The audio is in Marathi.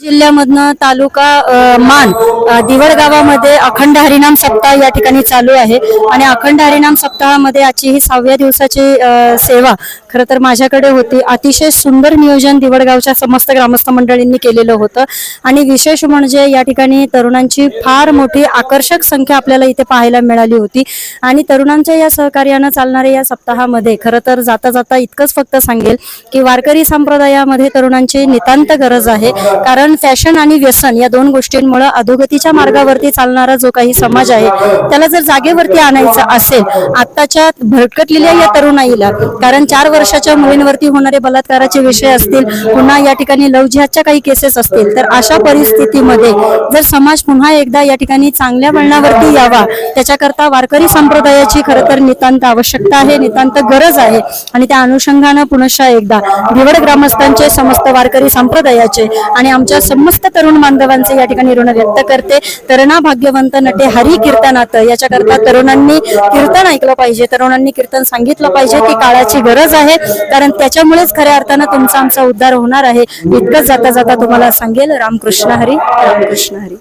जिल्ह्यामधनं तालुका मान दिवड गावामध्ये अखंड हरिनाम सप्ताह या ठिकाणी चालू आहे. आणि अखंड हरिनाम सप्ताहामध्ये आजची ही सहाव्या दिवसाची सेवा खरं तर माझ्याकडे होती. अतिशय सुंदर नियोजन दिवडगावच्या समस्त ग्रामस्थ मंडळींनी केलेलं होतं. आणि विशेष म्हणजे या ठिकाणी तरुणांची फार मोठी आकर्षक संख्या आपल्याला इथे पाहायला मिळाली होती. आणि तरुणांच्या या सहकार्यानं चालणाऱ्या या सप्ताहामध्ये खरं तर जाता जाता इतकंच फक्त सांगेल की वारकरी संप्रदायामध्ये तरुणांची नितांत गरज आहे. कारण फॅशन आणि व्यसन या दोन गोष्टींमुळे अधोगतीच्या मार्गावरती चालणारा जो काही समाज आहे त्याला जर जागेवरती आणायचा असेल आत्ताच्या भरकटलेल्या या तरुणाईला कारण चार वर्षाच्या मुलींवरती होणारे बलात्काराचे विषय असतील पुन्हा या ठिकाणी लव जिहादच्या काही केसेस असतील तर अशा परिस्थितीमध्ये जर समाज पुन्हा एकदा या ठिकाणी चांगल्या वळणावरती यावा त्याच्याकरता वारकरी संप्रदायाची खरं तर नितांत आवश्यकता आहे नितांत गरज आहे. आणि त्या अनुषंगानं पुनश्च एकदा भिवड ग्रामस्थांचे समस्त वारकरी संप्रदायाचे आणि आमच्या समस्त तरुण बांधवांचे या ठिकाणी ऋण व्यक्त करते. तरुणा भाग्यवंत नटे हरी कीर्तनात. याच्याकरता तरुणांनी कीर्तन ऐकलं पाहिजे. तरुणांनी कीर्तन सांगितलं पाहिजे ती काळाची गरज आहे. कारण त्याच्यामुळेच खऱ्या अर्थानं तुमचा आमचा उद्धार होणार आहे. इतकंच जाता जाता तुम्हाला सांगेल रामकृष्ण हरी रामकृष्ण हरी.